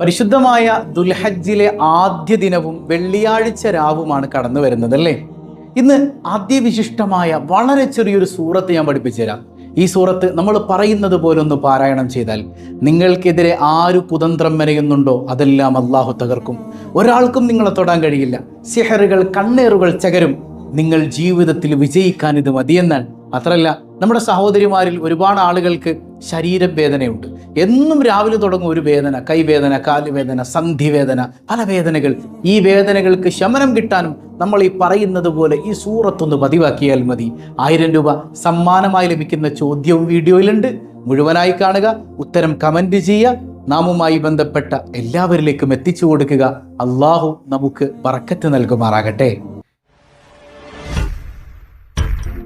പരിശുദ്ധമായ ദുൽഹജ്ജിലെ ആദ്യ ദിനവും വെള്ളിയാഴ്ച രാവുമാണ് കടന്നു വരുന്നത് അല്ലേ ഇന്ന് അതിവിശിഷ്ടമായ വളരെ ചെറിയൊരു സൂറത്ത് ഞാൻ പഠിപ്പിച്ചു തരാം ഈ സൂറത്ത് നമ്മൾ പറയുന്നത് പോലെ ഒന്ന് പാരായണം ചെയ്താൽ നിങ്ങൾക്കെതിരെ ആരു കുതന്ത്രം മെനയുന്നുണ്ടോ അതെല്ലാം അള്ളാഹു തകർക്കും. ഒരാൾക്കും നിങ്ങളെ തൊടാൻ കഴിയില്ല. സിഹറുകൾ കണ്ണേറുകൾ ചകരും. നിങ്ങൾ ജീവിതത്തിൽ വിജയിക്കാൻ ഇത് മതിയെന്നാൽ മാത്രമല്ല നമ്മുടെ സഹോദരിമാരിൽ ഒരുപാട് ആളുകൾക്ക് ശരീരവേദനയുണ്ട്. എന്നും രാവിലെ തുടങ്ങും ഒരു വേദന കൈവേദന കാലുവേദന സന്ധിവേദന പല വേദനകൾ. ഈ വേദനകൾക്ക് ശമനം കിട്ടാനും നമ്മൾ ഈ പറയുന്നത് പോലെ ഈ സൂറത്തൊന്ന് പതിവാക്കിയാൽ മതി. ആയിരം രൂപ സമ്മാനമായി ലഭിക്കുന്ന ചോദ്യവും വീഡിയോയിലുണ്ട്. മുഴുവനായി കാണുക ഉത്തരം കമന്റ് ചെയ്യുക നാമുമായി ബന്ധപ്പെട്ട എല്ലാവരിലേക്കും എത്തിച്ചു കൊടുക്കുക. അള്ളാഹു നമുക്ക് പറക്കത്ത് നൽകുമാറാകട്ടെ.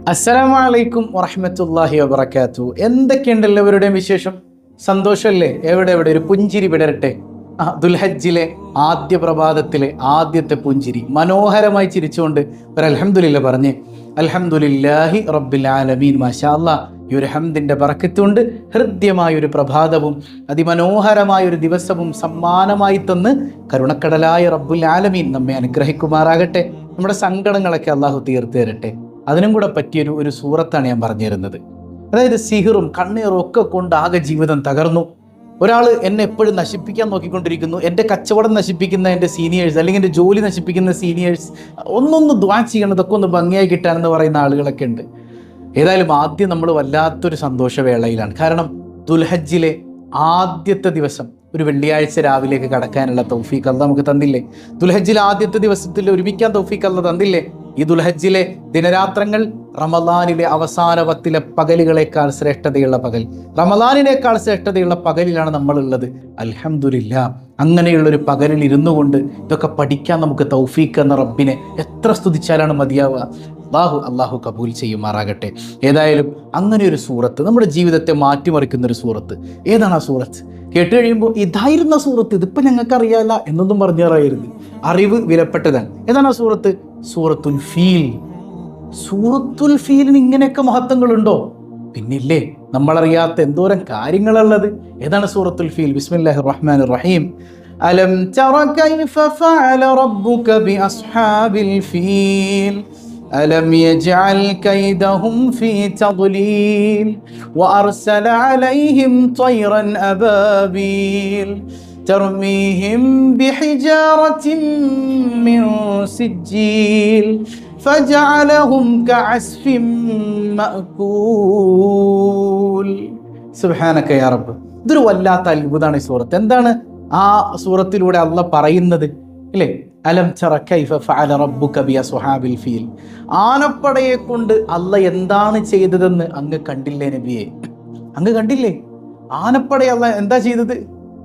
അസ്സലാമു അലൈക്കും വറഹ്മത്തുള്ളാഹി വബറകാത്തു എന്തൊക്കെയുണ്ട് എല്ലാവരുടെയും വിശേഷം? സന്തോഷമല്ലേ എവിടെ എവിടെ? ഒരു പുഞ്ചിരി വിടരട്ടെ ദുൽഹജ്ജിലെ ആദ്യ പ്രഭാതത്തിലെ ആദ്യത്തെ പുഞ്ചിരി. മനോഹരമായി ചിരിച്ചുകൊണ്ട് ഒരു അലഹമുല്ല പറഞ്ഞ് അലഹമുല്ലാഹി റബ്ബിൽ ആലമീൻ. ഈ ഒരു ഹംദിന്റെ പറക്കത്തുകൊണ്ട് ഹൃദ്യമായ ഒരു പ്രഭാതവും അതിമനോഹരമായ ഒരു ദിവസവും സമ്മാനമായി തന്ന് കരുണക്കടലായ റബ്ബുൽ ആലമീൻ നമ്മെ അനുഗ്രഹിക്കുമാറാകട്ടെ. നമ്മുടെ സങ്കടങ്ങളൊക്കെ അള്ളാഹു തീർത്തു തരട്ടെ. അതിനും കൂടെ പറ്റിയൊരു ഒരു സൂറത്താണ് ഞാൻ പറഞ്ഞു തരുന്നത് അതായത് സിഹിറും കണ്ണീറും ഒക്കെ കൊണ്ട് ആകെ ജീവിതം തകർന്നു. ഒരാൾ എന്നെ എപ്പോഴും നശിപ്പിക്കാൻ നോക്കിക്കൊണ്ടിരിക്കുന്നു. എന്റെ കച്ചവടം നശിപ്പിക്കുന്ന എന്റെ സീനിയേഴ്സ് അല്ലെങ്കിൽ എന്റെ ജോലി നശിപ്പിക്കുന്ന സീനിയേഴ്സ് ഒന്നൊന്ന് ദ്വാ ചെയ്യണം. ഇതൊക്കെ ഒന്ന് ഭംഗിയായി കിട്ടാനെന്ന് പറയുന്ന ആളുകളൊക്കെ ഉണ്ട്. ഏതായാലും ആദ്യം നമ്മൾ വല്ലാത്തൊരു സന്തോഷവേളയിലാണ്. കാരണം ദുൽഹജ്ജിലെ ആദ്യത്തെ ദിവസം ഒരു വെള്ളിയാഴ്ച രാവിലേക്ക് കടക്കാനുള്ള തൗഫീഖ് അല്ല നമുക്ക് തന്നില്ലേ? ദുൽഹജ്ജിലെ ആദ്യത്തെ ദിവസത്തിൽ ഒരുമിക്കാൻ തൗഫീഖ് അല്ല തന്നില്ലേ? ഈ ദുൽഹജ്ജിലെ ദിനരാത്രങ്ങൾ റമദാനിലെ അവസാന പത്തിലെ പകലുകളേക്കാൾ ശ്രേഷ്ഠതയുള്ള പകൽ. റമദാനിനേക്കാൾ ശ്രേഷ്ഠതയുള്ള പകലിലാണ് നമ്മളുള്ളത്. അലഹമുല്ല അങ്ങനെയുള്ളൊരു പകലിൽ ഇരുന്നു കൊണ്ട് ഇതൊക്കെ പഠിക്കാൻ നമുക്ക് തൗഫീഖ് എന്ന റബ്ബിനെ എത്ര സ്തുതിച്ചാലാണ് മതിയാവുക? അള്ളാഹു അള്ളാഹു കബൂൽ ചെയ്യുമാറാകട്ടെ. ഏതായാലും അങ്ങനെ ഒരു സൂറത്ത് നമ്മുടെ ജീവിതത്തെ മാറ്റിമറിക്കുന്ന ഒരു സൂറത്ത്. ഏതാണ് ആ സൂറത്ത്? കേട്ട് കഴിയുമ്പോൾ ഇതായിരുന്ന സൂറത്ത് ഇതിപ്പോൾ ഞങ്ങൾക്ക് അറിയാല്ല എന്നൊന്നും പറഞ്ഞു തരായിരുന്നു അറിവ് വിലപ്പെട്ടതാണ്. ഏതാണ് ആ സൂറത്ത്? സൂറത്തുൽ ഫീൽ സൂറത്തുൽ ഫീലിന് ഇങ്ങനെയൊക്കെ മഹത്വങ്ങളുണ്ടോ പിന്നില്ലേ നമ്മളറിയാത്ത എന്തോരം കാര്യങ്ങളുള്ളത് ഏതാണ് സൂറത്തുൽ ഫീൽ ബിസ്മില്ലാഹിർ റഹ്മാൻ റഹീം അലം തറ കൈഫ ഫഅല റബ്ബുക ബിഅസ്ഹാബിൽ ഫീൽ ألم يجعل كيدهم في تضليل وأرسل عليهم طيرا أبابيل ترميهم بحجارة من سجيل فجعلهم كعسف مأكول സുബാനക്ക യാ റബ്ബ് ഇതൊരു വല്ലാത്ത അത്ഭുതമാണ് ഈ സൂറത്ത് എന്താണ് ആ സൂറത്തിലൂടെ അള്ള പറയുന്നത് ഇല്ലേ അലം ചറ കൈഫ ഫഅല റബ്ബുക ബി അസ്ഹാബിൽ ഫീൽ ആനപ്പടയെ കൊണ്ട് അല്ല എന്താണ് ചെയ്തതെന്ന് അങ്ങ് കണ്ടില്ലേ നബിയെ അങ്ങ് കണ്ടില്ലേ ആനപ്പടയെ അല്ല എന്താ ചെയ്തത്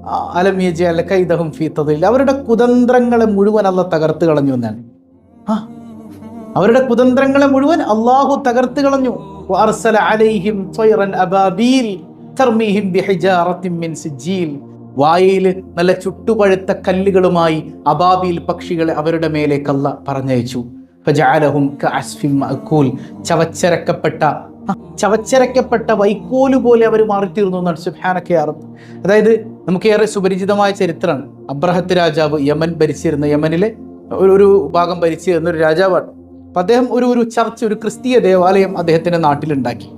ആ, അലം യജഅൽ കൈദഹും ഫീ തദ്ലീൽ അവരുടെ കുതന്ത്രങ്ങളെ മുഴുവൻ അല്ല തകർത്ത് കളഞ്ഞു എന്നാണ്. ആ. അവരുടെ കുതന്ത്രങ്ങളെ മുഴുവൻ അള്ളാഹു തകർത്ത് കളഞ്ഞു. അലൈഹിം അബാബീൽ മിൻ വായയിൽ നല്ല ചുട്ടുപഴുത്ത കല്ലുകളുമായി അബാബീൽ പക്ഷികളെ അവരുടെ മേലേക്കല്ല അല്ല പറഞ്ഞയച്ചു. ചവച്ചരക്കപ്പെട്ട ചവച്ചരക്കപ്പെട്ട വൈക്കോൽ പോലെ അവർ മാറിത്തീർന്നു എന്നാണ്. സുബ്ഹാനക്കെ അറബ് അതായത് നമുക്കേറെ സുപരിചിതമായ ചരിത്രമാണ്. അബ്രഹത്ത് രാജാവ് യമൻ ഭരിച്ചിരുന്ന യമനിലെ ഒരു ഭാഗം ഭരിച്ചിരുന്ന ഒരു രാജാവാണ്. അപ്പം അദ്ദേഹം ഒരു ഒരു ചർച്ച് ഒരു ക്രിസ്തീയ ദേവാലയം അദ്ദേഹത്തിന്റെ നാട്ടിലുണ്ടാക്കി.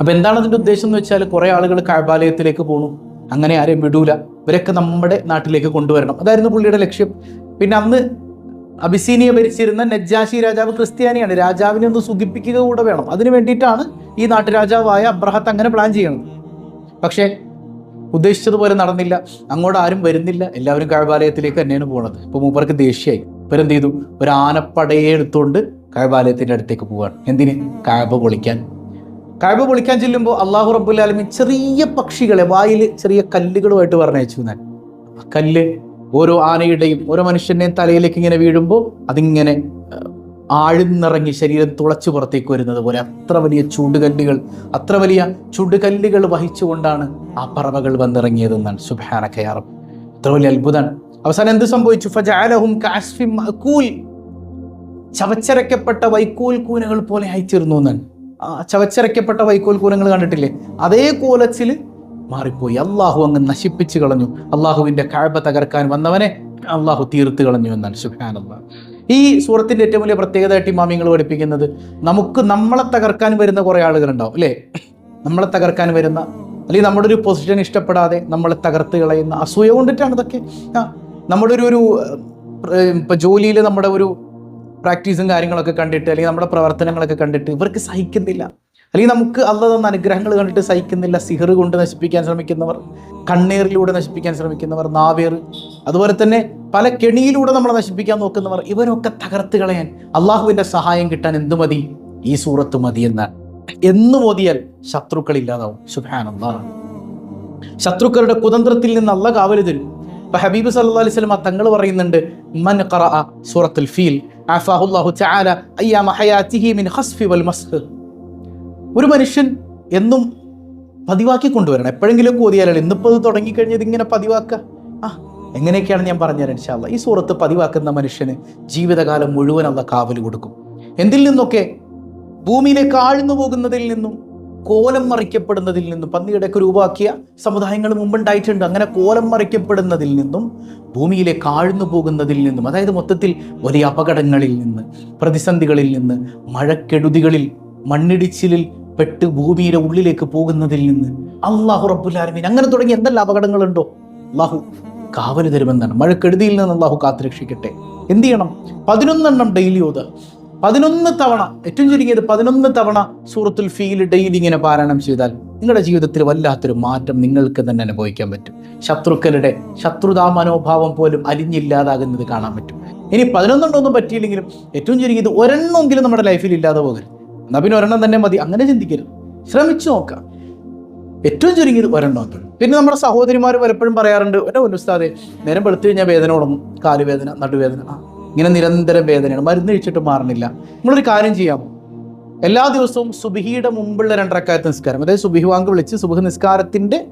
അപ്പം എന്താണ് അതിന്റെ ഉദ്ദേശം എന്ന് വെച്ചാൽ കുറേ ആളുകൾ കഴബാലയത്തിലേക്ക് പോണു. അങ്ങനെ ആരെയും വിടൂല. ഇവരൊക്കെ നമ്മുടെ നാട്ടിലേക്ക് കൊണ്ടുവരണം. അതായിരുന്നു പുള്ളിയുടെ ലക്ഷ്യം. പിന്നെ അന്ന് അബിസീനിയ ഭരിച്ചിരുന്ന നജ്ജാശി രാജാവ് ക്രിസ്ത്യാനിയാണ്. രാജാവിനെ ഒന്ന് സുഖിപ്പിക്കുക കൂടെ വേണം. അതിനു വേണ്ടിയിട്ടാണ് ഈ നാട്ടുരാജാവായ അബ്രഹത്ത് അങ്ങനെ പ്ലാൻ ചെയ്യണം പക്ഷേ ഉദ്ദേശിച്ചതുപോലെ നടന്നില്ല. അങ്ങോട്ട് ആരും വരുന്നില്ല. എല്ലാവരും കഴബാലയത്തിലേക്ക് തന്നെയാണ് പോകുന്നത് ഇപ്പോൾ മൂപ്പർക്ക് ദേഷ്യമായി. ഇവരെന്ത് ചെയ്തു? ഒരു ആനപ്പടയെ എടുത്തുകൊണ്ട് കഴബാലയത്തിന്റെ അടുത്തേക്ക് പോവാണ്. എന്തിന്? കാബ പൊളിക്കാൻ. കാബ പൊളിക്കാൻ ചെല്ലുമ്പോൾ അള്ളാഹു റബ്ബുല്ലാലമി ചെറിയ പക്ഷികളെ വായിൽ ചെറിയ കല്ലുകളുമായിട്ട് പറഞ്ഞയച്ചു ഞാൻ കല്ല് ഓരോ ആനയുടെയും ഓരോ മനുഷ്യന്റെയും തലയിലേക്ക് ഇങ്ങനെ വീഴുമ്പോൾ അതിങ്ങനെ ആഴ്ന്നിറങ്ങി ശരീരം തുളച്ചു പുറത്തേക്ക് വരുന്നത് പോലെ അത്ര വലിയ ചൂടുകല്ലുകൾ അത്ര വലിയ ചുടുകല്ലുകൾ വഹിച്ചുകൊണ്ടാണ് ആ പറവകൾ വന്നിറങ്ങിയതെന്നാണ്. സുബാന കയാറും അത്ര വലിയ അത്ഭുതമാണ്. അവസാനം എന്ത് സംഭവിച്ചു? ഫജാലഹും മഅകൂൽ. ചവച്ചരക്കപ്പെട്ട വൈക്കോൽ കൂനകൾ പോലെ ആയിത്തീർന്നു എന്നാണ്. ആ ചവച്ചരക്കപ്പെട്ട വൈക്കോൽ കൂനങ്ങൾ കണ്ടിട്ടില്ലേ? അതേ കോലത്തിൽ മാറിപ്പോയി. അള്ളാഹു അങ്ങ് നശിപ്പിച്ചു കളഞ്ഞു. അള്ളാഹുവിന്റെ കാഴ്പ തകർക്കാൻ വന്നവനെ അള്ളാഹു തീർത്ത് കളഞ്ഞു എന്നാണ്. സുഹാനുള്ള ഈ സൂറത്തിന്റെ ഏറ്റവും വലിയ പ്രത്യേകതയായിട്ട് ഇമാമിങ്ങൾ പഠിപ്പിക്കുന്നത് നമുക്ക് നമ്മളെ തകർക്കാൻ വരുന്ന കുറേ ആളുകളുണ്ടാവും അല്ലേ? നമ്മളെ തകർക്കാൻ വരുന്ന അല്ലെങ്കിൽ നമ്മുടെ ഒരു പൊസിഷൻ ഇഷ്ടപ്പെടാതെ നമ്മളെ തകർത്ത് കളയുന്ന അസൂയ കൊണ്ടിട്ടാണ് ഇതൊക്കെ. നമ്മുടെ ഒരു ഒരു ഇപ്പം ജോലിയിൽ നമ്മുടെ ഒരു പ്രാക്ടീസും കാര്യങ്ങളൊക്കെ കണ്ടിട്ട് അല്ലെങ്കിൽ നമ്മുടെ പ്രവർത്തനങ്ങളൊക്കെ കണ്ടിട്ട് ഇവർക്ക് സഹിക്കുന്നില്ല. അല്ലെങ്കിൽ നമുക്ക് അല്ല തന്ന അനുഗ്രഹങ്ങൾ കണ്ടിട്ട് സഹിക്കുന്നില്ല. സിഹർ കൊണ്ട് നശിപ്പിക്കാൻ ശ്രമിക്കുന്നവർ കണ്ണീറിലൂടെ നശിപ്പിക്കാൻ ശ്രമിക്കുന്നവർ നാവേർ അതുപോലെ തന്നെ പല കെണിയിലൂടെ നമ്മളെ നശിപ്പിക്കാൻ നോക്കുന്നവർ ഇവരൊക്കെ തകർത്ത് കളയാൻ അള്ളാഹുവിന്റെ സഹായം കിട്ടാൻ എന്ത് മതി? ഈ സൂറത്ത് മതി എന്നാണ് എന്ന് മോദിയാൽ ശത്രുക്കൾ ഇല്ലാതാവും. ശുഭാനന്ദ ശത്രുക്കളുടെ കുതന്ത്രത്തിൽ നിന്ന് അല്ല കാവൽ തരും. ഇപ്പൊ ഹബീബ് സല്ലാ അലൈഹി സ്വലമ തങ്ങൾ പറയുന്നുണ്ട് മൻ ഖറഅ സൂറത്തുൽ ഫീൽ ആഫാഹുല്ലാഹു തആല അയ്യാമ ഹയാതിഹി മിൻ ഖസ്ഫി വൽ മസ്ഹ്. ഒരു മനുഷ്യൻ എന്നും പതിവാക്കി കൊണ്ടുവരണം. എപ്പോഴെങ്കിലും ഓതിയാലോ ഇന്നിപ്പോൾ ഇത് തുടങ്ങിക്കഴിഞ്ഞത് ഇങ്ങനെ പതിവാക്കുക? ആ എങ്ങനെയൊക്കെയാണ് ഞാൻ പറഞ്ഞുതരാം ഇൻഷാല്ല ഈ സൂറത്ത് പതിവാക്കുന്ന മനുഷ്യന് ജീവിതകാലം മുഴുവൻ അവ കാവൽ കൊടുക്കും. എന്തിൽ നിന്നൊക്കെ? ഭൂമിയിലേക്ക് ആഴ്ന്നു പോകുന്നതിൽ നിന്നും കോലം മറിക്കപ്പെടുന്നതിൽ നിന്നും പന്നിയുടെയൊക്കെ രൂപമാക്കിയ സമുദായങ്ങൾ മുമ്പുണ്ടായിട്ടുണ്ട്. അങ്ങനെ കോലം മറിക്കപ്പെടുന്നതിൽ നിന്നും ഭൂമിയിലെ കാഴ്ന്നു പോകുന്നതിൽ നിന്നും അതായത് മൊത്തത്തിൽ വലിയ അപകടങ്ങളിൽ നിന്ന് പ്രതിസന്ധികളിൽ നിന്ന് മഴക്കെടുതികളിൽ മണ്ണിടിച്ചിലിൽ പെട്ട് ഭൂമിയുടെ ഉള്ളിലേക്ക് പോകുന്നതിൽ നിന്ന് അള്ളാഹു റബ്ബുല്ലാലമീൻ അങ്ങനെ തുടങ്ങി എന്തെല്ലാം അപകടങ്ങളുണ്ടോ? അള്ളാഹു കാവൽ തരുമെന്നാണ്. മഴക്കെടുതിയിൽ നിന്ന് അള്ളാഹു കാത്തുരക്ഷിക്കട്ടെ. എന്ത് ചെയ്യണം? പതിനൊന്നെണ്ണം ഡെയിലി ഓത്. പതിനൊന്ന് തവണ ഏറ്റവും ചുരുങ്ങിയത് പതിനൊന്ന് തവണ സൂറത്തുൽ ഫീൽ ഡെയിലി ഇങ്ങനെ പാരായണം ചെയ്താൽ നിങ്ങളുടെ ജീവിതത്തിൽ വല്ലാത്തൊരു മാറ്റം നിങ്ങൾക്ക് തന്നെ അനുഭവിക്കാൻ പറ്റും. ശത്രുക്കളുടെ ശത്രുതാ മനോഭാവം പോലും അലിഞ്ഞില്ലാതാകുന്നത് കാണാൻ പറ്റും. ഇനി പതിനൊന്നെണ്ണമൊന്നും പറ്റിയില്ലെങ്കിലും ഏറ്റവും ചുരുങ്ങിയത് ഒരെണ്ണമെങ്കിലും നമ്മുടെ ലൈഫിൽ ഇല്ലാതെ പോകരുത്. എന്നാൽ പിന്നെ ഒരെണ്ണം തന്നെ മതി അങ്ങനെ ചിന്തിക്കരുത്. ശ്രമിച്ചു നോക്കാം ഏറ്റവും ചുരുങ്ങിയത് ഒരെണ്ണം പിന്നെ നമ്മുടെ സഹോദരിമാർ പലപ്പോഴും പറയാറുണ്ട് എന്റെ ഉസ്താദെ നേരം വെളുത്തു കഴിഞ്ഞാൽ വേദന തുടങ്ങും കാലുവേദന നടുവേദന. ആ ഇങ്ങനെ നിരന്തരം വേദനയാണ്. മരുന്ന് കഴിച്ചിട്ട് മാറണില്ല. നിങ്ങളൊരു കാര്യം ചെയ്യാമോ എല്ലാ ദിവസവും സുബിഹിയുടെ മുമ്പുള്ള രണ്ടരക്കാലത്ത് നിസ്കാരം. അതായത് സുബിഹി വാങ്ക് വിളിച്ച് സുബഹ നിസ്കാരത്തിന്റെ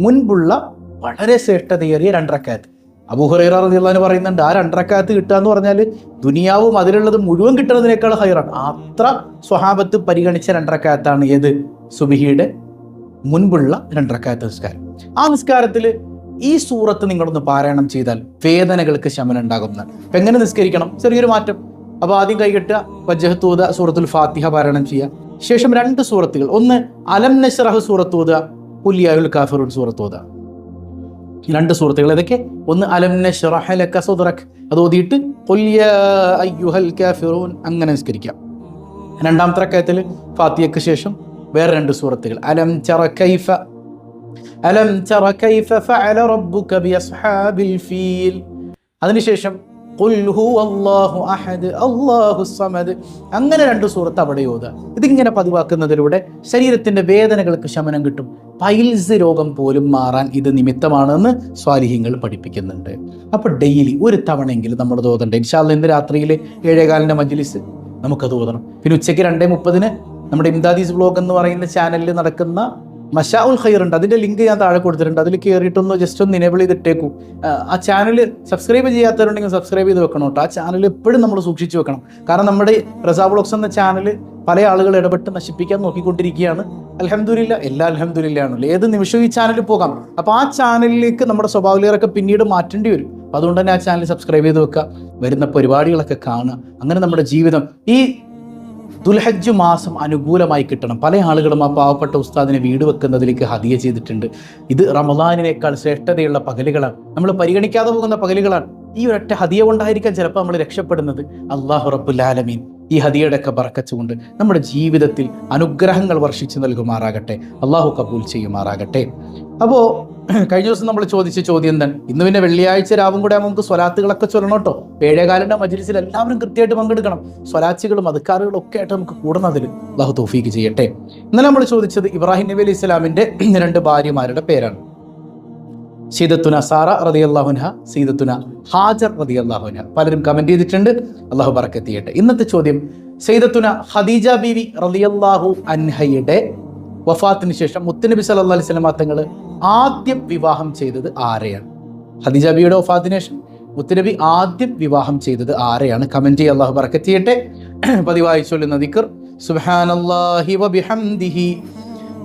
മുൻപുള്ള വളരെ ശ്രേഷ്ഠതയേറിയ രണ്ടരക്കാലത്ത് അബൂഹറൈറാന്ന് പറയുന്നുണ്ട് ആ രണ്ടരക്കാലത്ത് കിട്ടുക എന്ന് പറഞ്ഞാൽ ദുനിയാവും അതിലുള്ളത് മുഴുവൻ കിട്ടുന്നതിനേക്കാൾ ഹൈറാണ്. അത്ര സ്വഹാബത്ത് പരിഗണിച്ച രണ്ടരക്കാലത്താണ് ഏത്? സുബിഹിയുടെ മുൻപുള്ള രണ്ടരക്കാലത്ത് നിസ്കാരം. ആ നിസ്കാരത്തിൽ ഈ സൂറത്ത് നിങ്ങളൊന്ന് പാരായണം ചെയ്താൽ വേദനകൾക്ക് ശമനം ഉണ്ടാകുന്നതാണ് എങ്ങനെ നിസ്കരിക്കണം? ചെറിയൊരു മാറ്റം. അപ്പോൾ ആദ്യം കൈകെട്ടുക വജഹത്തൂത സൂറത്തുൽ ഫാത്തിഹ പാരായണം ചെയ്യുക. ശേഷം രണ്ട് സൂറത്തുകൾ. ഒന്ന് അലം നഷറഹ് സൂറത്തൂത പുല്യായുൽ കാഫിറുൻ സൂറത്തൂത രണ്ട് സുഹൃത്തുക്കൾ ഏതൊക്കെ? ഒന്ന് അലം അത് ഓതിയിട്ട് കാഫിറൂൻ. അങ്ങനെ നിസ്കരിക്കാം രണ്ടാമത്തെ റക്കയത്തിൽ ഫാത്തിയക്ക് ശേഷം വേറെ രണ്ട് സൂറത്തുകൾ. അലം ചറ കൈഫ അലം തറ കൈഫ ഫഅല റബ്ബുക ബിഅസ്ഹാബിൽ ഫീൽ. അതിനുശേഷം അങ്ങനെ രണ്ട് സൂറത്ത് അവിടെ ഓതുക. ഇതിങ്ങനെ പതിവാക്കുന്നതിലൂടെ ശരീരത്തിന്റെ വേദനകൾക്ക് ശമനം കിട്ടും. പൈൽസ് രോഗം പോലും മാറാൻ ഇത് നിമിത്തമാണെന്ന് സ്വാലിഹ്യങ്ങൾ പഠിപ്പിക്കുന്നുണ്ട്. അപ്പോൾ ഡെയിലി ഒരു തവണയെങ്കിലും നമ്മൾ തോതണ്ടേ ഇൻഷാല്ല ഇന്ന് രാത്രിയിൽ ഏഴേകാലിന്റെ മജ്ലിസ് നമുക്കത് ഓതണം. പിന്നെ ഉച്ചയ്ക്ക് രണ്ടേ മുപ്പതിന് നമ്മുടെ ഇംദാദീസ് ബ്ലോഗ് എന്ന് പറയുന്ന ചാനലിൽ നടക്കുന്ന മഷാ ഉൽ ഖൈർ ഉണ്ട്. അതിന്റെ ലിങ്ക് ഞാൻ താഴെ കൊടുത്തിട്ടുണ്ട്. അതിൽ കയറിയിട്ടൊന്ന് ജസ്റ്റ് ഒന്ന് ഇനേബിൾ ചെയ്തിട്ടേക്കൂ. ആ ചാനൽ സബ്സ്ക്രൈബ് ചെയ്യാത്തവരുണ്ടെങ്കിൽ സബ്സ്ക്രൈബ് ചെയ്ത് വെക്കണം കേട്ടോ. ആ ചാനൽ എപ്പോഴും നമ്മൾ സൂക്ഷിച്ചു വെക്കണം. കാരണം നമ്മുടെ റസാ ബ്ലോഗ്സ് എന്ന ചാനൽ പല ആളുകൾ ഇടപെട്ട് നശിപ്പിക്കാൻ നോക്കിക്കൊണ്ടിരിക്കുകയാണ്. അലഹമ്മദില്ല എല്ലാ അലഹമ്മദില്ലാണല്ലോ ഏത് നിമിഷവും ഈ ചാനലിൽ പോകാം. അപ്പോൾ ആ ചാനലിലേക്ക് നമ്മുടെ സ്വഭാവലീറൊക്കെ പിന്നീട് മാറ്റേണ്ടി വരും. അപ്പോൾ അതുകൊണ്ട് തന്നെ ആ ചാനൽ സബ്സ്ക്രൈബ് ചെയ്ത് വെക്കുക. വരുന്ന പരിപാടികളൊക്കെ കാണുക. അങ്ങനെ നമ്മുടെ ജീവിതം. ഈ ദുൽഹജ്ജ് മാസം അനുകൂലമായി കിട്ടണം. പല ആളുകളും ആ പാവപ്പെട്ട ഉസ്താദിനെ വീട് വെക്കുന്നതിലേക്ക് ഹതിയ ചെയ്തിട്ടുണ്ട്. ഇത് റമദാനിനേക്കാൾ ശ്രേഷ്ഠതയുള്ള പകലുകളാണ്. നമ്മൾ പരിഗണിക്കാതെ പോകുന്ന പകലുകളാണ്. ഈ ഒരൊറ്റ ഹതിയ കൊണ്ടായിരിക്കാം ചിലപ്പോൾ നമ്മൾ രക്ഷപ്പെടുന്നത്. അള്ളാഹു റബ്ബുല്ലാലമീൻ ഈ ഹതിയടക്ക പറക്കച്ചുകൊണ്ട് നമ്മുടെ ജീവിതത്തിൽ അനുഗ്രഹങ്ങൾ വർഷിച്ചു നൽകുമാറാകട്ടെ. അള്ളാഹു കബൂൽ ചെയ്യുമാറാകട്ടെ. അപ്പോൾ കഴിഞ്ഞ ദിവസം നമ്മൾ ചോദിച്ച ചോദ്യം തന്നെ ഇന്ന് പിന്നെ വെള്ളിയാഴ്ച രാവും കൂടെ നമുക്ക് സ്വലാത്തുകളൊക്കെ ചൊല്ലണം കേട്ടോ. ഏഴേകാലിന്റെ മജ്ലിസിൽ എല്ലാവരും കൃത്യമായിട്ട് പങ്കെടുക്കണം. സ്വലാച്ചുകളും അധികാരികളും ഒക്കെ ആയിട്ട് നമുക്ക് കൂടുന്നതിൽ അള്ളാഹു തോഫീക്ക് ചെയ്യട്ടെ. ഇന്നലെ നമ്മൾ ചോദിച്ചത് ഇബ്രാഹിം നബി അലൈഹി ഇസ്ലാമിന്റെ രണ്ട് ഭാര്യമാരുടെ പേരാണ്. സീദത്തുന സാറ റതി അള്ളാഹുൻഹ സീതത്തുന ഹാജർ റതി അള്ളാഹുൻഹ പലരും കമന്റ് ചെയ്തിട്ടുണ്ട്. അള്ളാഹു പറക്കെത്തിയട്ടെ ഇന്നത്തെ ചോദ്യം സൈദത്തുന ഖദീജ ബീവി റളിയല്ലാഹു അൻഹയുടെ വഫാത്തിന് ശേഷം മുത്തനബി സല്ലല്ലാഹു അലൈഹി വസല്ലം തങ്ങൾ ആദ്യം വിവാഹം ചെയ്തത് ആരെയാണ്? ഖദീജ ബിയുടെ വഫാത്തിന് ശേഷം മുത്തനബി ആദ്യം വിവാഹം ചെയ്തത് ആരെയാണ്? കമന്റ് ചെയ്യുക അള്ളാഹു പറക്കെത്തിയട്ടെ പതിവായി ചൊല്ലുന്ന ദിക്കർ സുബ്ഹാനല്ലാഹി വബിഹംദിഹി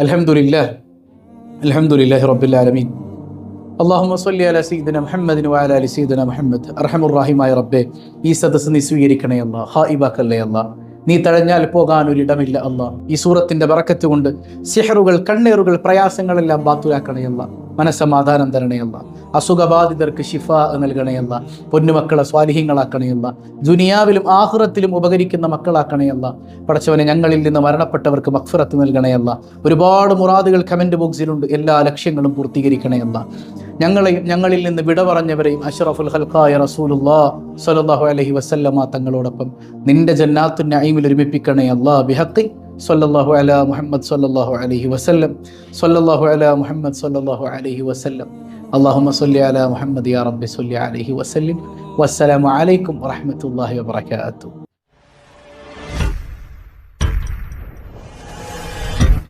അലഹമുല്ല അലഹമുല്ലാ റബ്ബുലാലമീൻ അള്ളാഹു സല്ലി അല സീദന മുഹമ്മദിന് വാല അലി സീദന മുഹമ്മദ്. അർഹമുറാഹിമായ റബ്ബെ ഈ സദസ്സ് നീ സ്വീകരിക്കണേ അല്ല ഹായിബാക്കല്ലേ അല്ല. നീ തഴഞ്ഞാൽ പോകാൻ ഒരിടമില്ല അല്ല. ഈ സൂറത്തിന്റെ വറക്കത്ത് കൊണ്ട് സിഹറുകൾ കണ്ണേറുകൾ പ്രയാസങ്ങളെല്ലാം ബാത്തുരാക്കണേ അല്ല. മനസ്സമാധാനം തരണയല്ല. അസുഖബാധിതർക്ക് ഷിഫ നൽകണയല്ല. പൊന്നുമക്കളെ സ്വാലിഹ്യങ്ങളാക്കണയല്ല. ദുനിയാവിലും ആഹുറത്തിലും ഉപകരിക്കുന്ന മക്കളാക്കണയല്ല. പടച്ചവനെ ഞങ്ങളിൽ നിന്ന് മരണപ്പെട്ടവർക്ക് മക്ഫിറത്ത് നൽകണയല്ല. ഒരുപാട് മുറാദുകൾ കമന്റ് ബോക്സിലുണ്ട് എല്ലാ ലക്ഷ്യങ്ങളും പൂർത്തീകരിക്കണയല്ല. ഞങ്ങളെയും ഞങ്ങളിൽ നിന്ന് വിട പറഞ്ഞവരെയും അഷ്റഫുൽ ഹൽക്കായ റസൂലുല്ലാ സ്വല്ലല്ലാഹു അലൈഹി വസല്ലമ തങ്ങളോടൊപ്പം നിന്റെ ജന്നാത്തു നഈമിൽ ഒരുമിപ്പിക്കണേ അല്ലാ ബിഹഖി സൊല്ലാഹു അല മുഹമ്മദ് സൊല്ലാഹു അലഹി വസ്ല്ലം. സൊല്ലാഹു അല മുഹമ്മദ് സൊല്ലാഹു അലഹി വസ്ല്ലം. അള്ളാഹുമ സല്ലി അല മുഹമ്മദ് യാ റബ്ബി സൊല്ലി അലഹി വസ്ല്ലിം. വസ്സലാമലൈക്കും വറഹമത്തല്ലാഹി വാത്തു